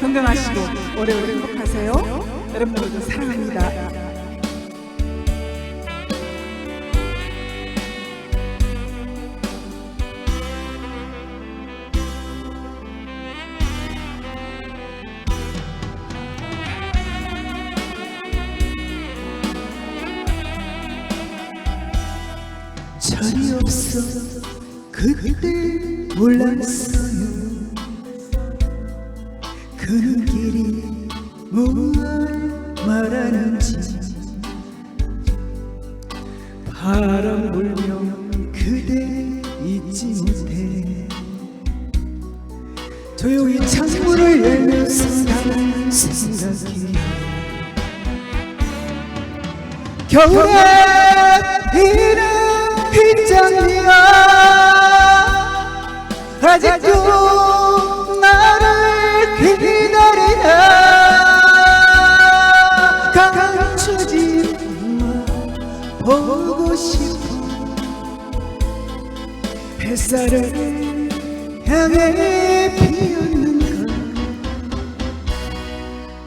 건강하시고 오래오래 행복하세요. 여러분들도 사랑합니다. 철이 없어 그때 몰랐어요 그는 길이 뭘 말하는지 바람 불면 그대 잊지 못해. 조용히 창문을 열면서 난 생각해 겨울에 피는 휘장이야 보고 싶어. 햇살을 향해 피었는가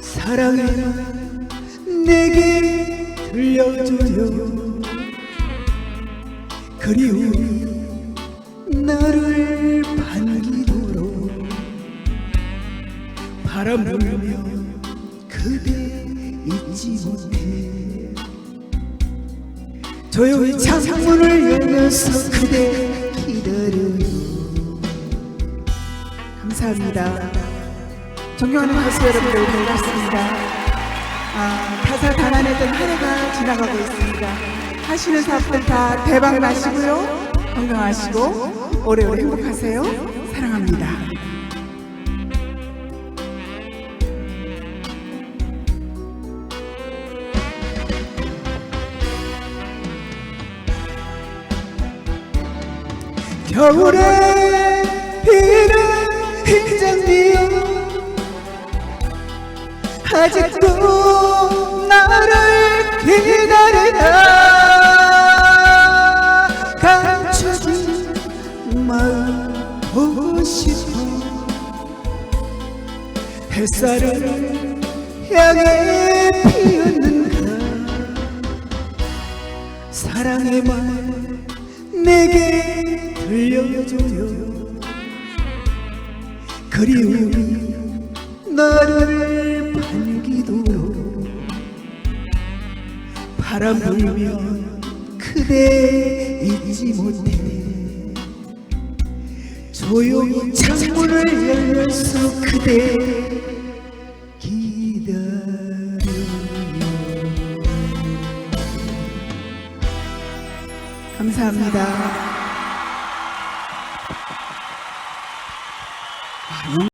사랑해라 내게 들려줘요 그리움이 나를 반기도록. 바람 불면 그대 잊지 못해 조용히 창문을 열면서 그대 기다려요 감사합니다. 존경하는 가수 여러분들 반갑습니다. 아, 타사 단안했던 한 해가 지나가고 있습니다. 하시는 사업들 다 대박 나시고요. 건강하시고 오래오래 행복하세요. 사랑합니다. 겨울에 피는 흰장미요 아직도 나를 기다리나 감추지 마음 보고 싶어. 햇살을 향해 피었는가? 사랑의 말 내게 들려줘요. 그리움이 나를 반기도록 바람 불면 그대 잊지 못해. 조용히 창문을 열면서 그대 기다려요. 감사합니다.